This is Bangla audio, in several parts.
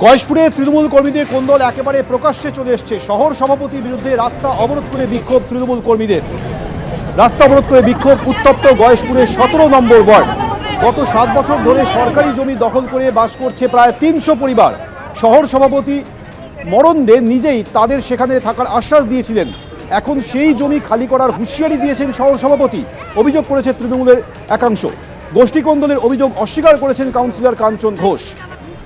গয়েশপুরে তৃণমূল কর্মীদের কোন্দল একেবারে প্রকাশ্যে চলে এসছে? শহর সভাপতির বিরুদ্ধে রাস্তা অবরোধ করে বিক্ষোভ তৃণমূল কর্মীদের। রাস্তা অবরোধ করে বিক্ষোভ উত্তপ্ত গয়েশপুরের সতেরো নম্বর ওয়ার্ড। গত সাত বছর ধরে সরকারি জমি দখল করে বাস করছে প্রায় তিনশো পরিবার। শহর সভাপতি মরণ দে নিজেই তাদের সেখানে থাকার আশ্বাস দিয়েছিলেন। এখন সেই জমি খালি করার হুঁশিয়ারি দিয়েছেন শহর সভাপতি। অভিযোগ করেছে তৃণমূলের একাংশ। গোষ্ঠীকন্দলের অভিযোগ অস্বীকার করেছেন কাউন্সিলর কাঞ্চন ঘোষ।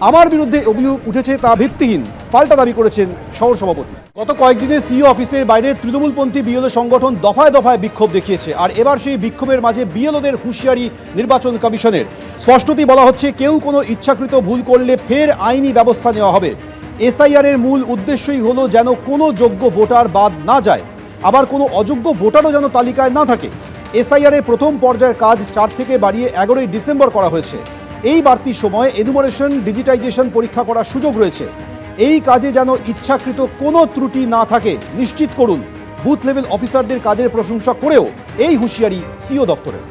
আমার বিরুদ্ধে অভিযোগ উঠেছে তা ভিত্তিহীন, পাল্টা দাবি করেছেন শহর সভাপতি। গত কয়েকদিনে সিও অফিসের বাইরে তৃণমূলপন্থী বিএলও সংগঠন দফায় দফায় বিক্ষোভ দেখিয়েছে, আর এবার সেই বিক্ষোভের মাঝে বিএলওদের হুঁশিয়ারি নির্বাচন কমিশনের। স্পষ্টতই বলা হচ্ছে, কেউ কোনো ইচ্ছাকৃত ভুল করলে ফের আইনি ব্যবস্থা নেওয়া হবে। এসআইআর এর মূল উদ্দেশ্যই হলো যেন কোনো যোগ্য ভোটার বাদ না যায়। আবার কোনো অযোগ্য ভোটারও যেন তালিকায় না থাকে। এসআইআর এর প্রথম পর্যায়ের কাজ চার থেকে বাড়িয়ে এগারোই ডিসেম্বর করা হয়েছে। এই বাড়তি সময়ে এনুমারেশন ডিজিটাইজেশন পরীক্ষা করার সুযোগ রয়েছে। এই কাজে যেন ইচ্ছাকৃত কোনো ত্রুটি না থাকে, নিশ্চিত করুন। বুথ লেভেল অফিসারদের কাজের প্রশংসা করেও এই হুঁশিয়ারি সিও দপ্তরের।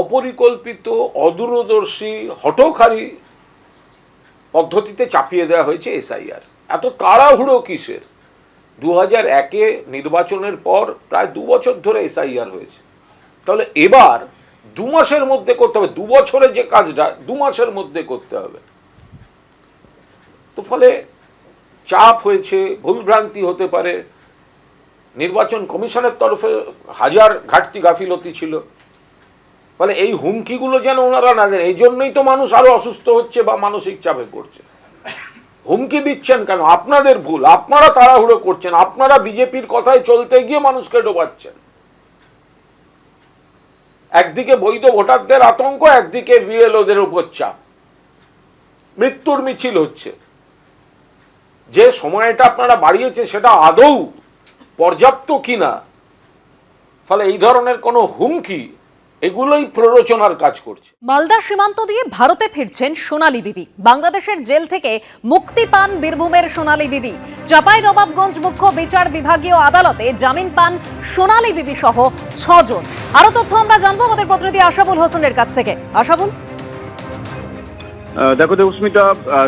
অপরিকল্পিত, অদূরদর্শী, হঠকারী পদ্ধতিতে চাপিয়ে দেওয়া হয়েছে এসআইআর। এত তাড়াহুড়ো কিসের? দু হাজার একে নির্বাচনের পর প্রায় দু বছর ধরে এসআইআর হয়েছে। তাহলে এবার দু মাসের মধ্যে করতে হবে। দু বছরের যে কাজটা দু মাসের মধ্যে করতে হবে। তো ফলে চাপ হয়েছে, ভুলভ্রান্তি হতে পারে। নির্বাচন কমিশনের তরফে হাজার ঘাটতি গাফিলতি ছিল। ফলে এই হুমকিগুলো যেন ওনারা না দেন এই জন্যই তো মানুষ আরও অসুস্থ হচ্ছে বা মানসিক চাপে পড়ছে। হুমকি দিচ্ছেন কেন? আপনাদের ভুল। আপনারা তাড়াহুড়ো করছেন। আপনারা বিজেপির কথায় চলতে গিয়ে মানুষকে ডোবাচ্ছেন। একদিকে বৈধ ভোটারদের আতঙ্ক, একদিকে বিএলওদের উপর চাপ মৃত্যুর মিছিল হচ্ছে। যে সময়টা আপনারা বাড়িয়েছে সেটা আদৌ পর্যাপ্ত কিনা? ফলে এই ধরনের কোনো হুমকি এগুলোই প্ররোচনার কাজ করছে। মালদা সীমান্ত দিয়ে ভারতে ফিরছেন সোনালী বিবি। বাংলাদেশের জেল থেকে মুক্তি পান বীরভূমের সোনালী বিবি। চাপাই নবাবগঞ্জ মুখ্য বিচার বিভাগীয় আদালতে জামিন পান সোনালী বিবি সহ ছজন। আরও তথ্য আমরা জানব আমাদের প্রতিনিধি আশাবুল হোসেনের কাছ থেকে। আশাবুল? দেখো দেবস্মিতা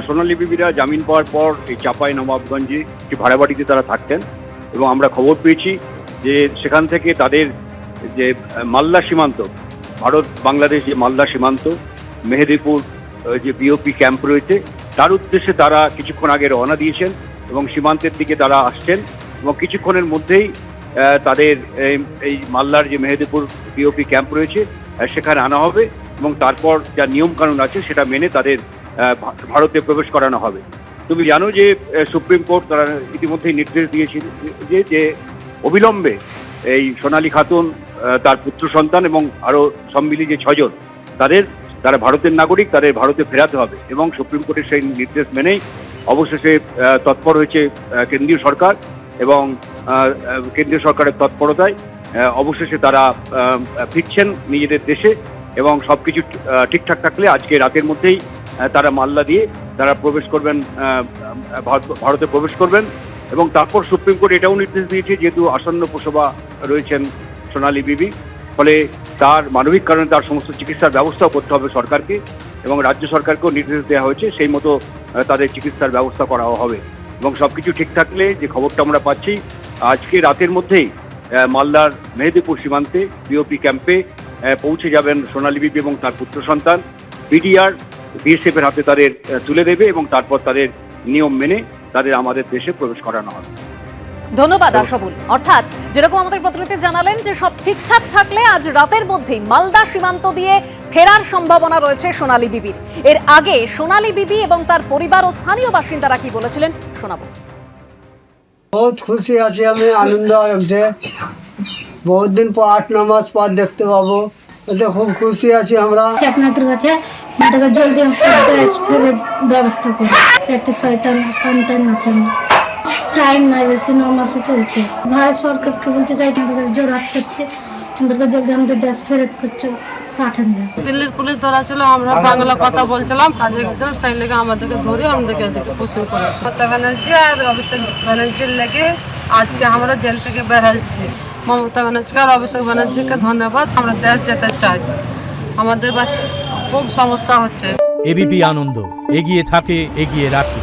সোনালী বিবিরা জামিন পাওয়ার পর এই চাপাই নবাবগঞ্জে একটি ভাড়া বাড়িতে তারা থাকতেন এবং আমরা খবর পেয়েছি যে সেখান থেকে তাদের যে মালদা সীমান্ত ভারত, বাংলাদেশ যে মালদা সীমান্ত, মেহেদিপুর যে বিওপি ক্যাম্প রয়েছে, তার উদ্দেশ্যে তারা কিছুক্ষণ আগে রওনা দিয়েছেন এবং সীমান্তের দিকে তারা আসছেন এবং কিছুক্ষণের মধ্যেই তাদের এই- মালদার যে মেহেদিপুর বিওপি ক্যাম্প রয়েছে সেখানে আনা হবে এবং তারপর যা নিয়মকানুন আছে সেটা মেনে তাদের ভারতে প্রবেশ করানো হবে। তুমি জানো যে সুপ্রিম কোর্ট তারা ইতিমধ্যেই নির্দেশ দিয়েছিল যে অবিলম্বে এই সোনালী খাতুন তার পুত্র সন্তান এবং আরও সব মিলিয়ে যে ছজন তাদের, তারা ভারতের নাগরিক, তাদের ভারতে ফেরাতে হবে এবং সুপ্রিম কোর্টের সেই নির্দেশ মেনেই অবশেষে তৎপর হয়েছে কেন্দ্রীয় সরকার এবং কেন্দ্রীয় সরকারের তৎপরতায় অবশেষে তারা ফিরছেন নিজেদের দেশে এবং সব কিছু ঠিকঠাক থাকলে আজকে রাতের মধ্যেই তারা মাল্লা দিয়ে তারা প্রবেশ করবেন ভারতে প্রবেশ করবেন এবং তারপর সুপ্রিম কোর্ট এটাও নির্দেশ দিয়েছে যেহেতু আসন্ন প্রসবা রয়েছেন সোনালী বিবি। ফলে তার মানবিক কারণে তার সমস্ত চিকিৎসার ব্যবস্থাও করতে হবে সরকারকে এবং রাজ্য সরকারকেও নির্দেশ দেওয়া হয়েছে, সেই মতো তাদের চিকিৎসার ব্যবস্থা করা হবে। এবং সব কিছু ঠিক থাকলে যে খবরটা আমরা পাচ্ছি, আজকে রাতের মধ্যেই মালদার মেহেদিপুর সীমান্তে বিওপি ক্যাম্পে পৌঁছে যাবেন সোনালী বিবি এবং তার পুত্র সন্তান। বিডিআর বিএসএফ এর হাতে তাদের তুলে দেবে এবং তারপর তাদের নিয়ম মেনে তাদের আমাদের দেশে প্রবেশ করানো হবে। ধন্যবাদ আশাবুল। অর্থাৎ যেরকম আমাদের প্রতিনিধি জানালেন যে সব ঠিকঠাক থাকলে আজ রাতের মধ্যেই মালদা সীমান্ত দিয়ে ফেরার সম্ভাবনা রয়েছে সোনালী বিবির। এর আগে সোনালী বিবি এবং তার পরিবার ও স্থানীয় বাসিন্দারা কি বলেছিলেন শোনাবো। বহুত খুশি আছি আমি আনন্দ হচ্ছে। বহুত দিন পর আট ন মাস পর দেখতে পাবো। এতে খুব খুশি আছি আমরা। আপনাদের কাছে জলদি ব্যবস্থা করুন। একটা শয়তান সন্তান আছে। আমার টাইম নাই বেশি ন মাসে চলছে। ভারত সরকারকে বলতে চাই আমাদের জোরাত করছে আমাদেরকে জলদি আমাদের দেশ ফেরত করছে পাঠান দেন। দিল্লির পুলিশ ধরা ছিল আমরা বাংলা কথা বলছিলাম কাজে গেছিলাম সেই লেগে আমাদেরকে ধরে আমাদেরকে পোষণ করেছে মমতা ব্যানার্জি আর অভিষেক ব্যানার্জির লেগে আজকে আমরা জেল থেকে বের হচ্ছি মমতা ব্যানার্জি আর অভিষেক ব্যানার্জিকে ধন্যবাদ আমরা দেশ যেতে চাই। আমাদের খুব সমস্যা হচ্ছে। এবিপি আনন্দ এগিয়ে থাকে এগিয়ে রাখে।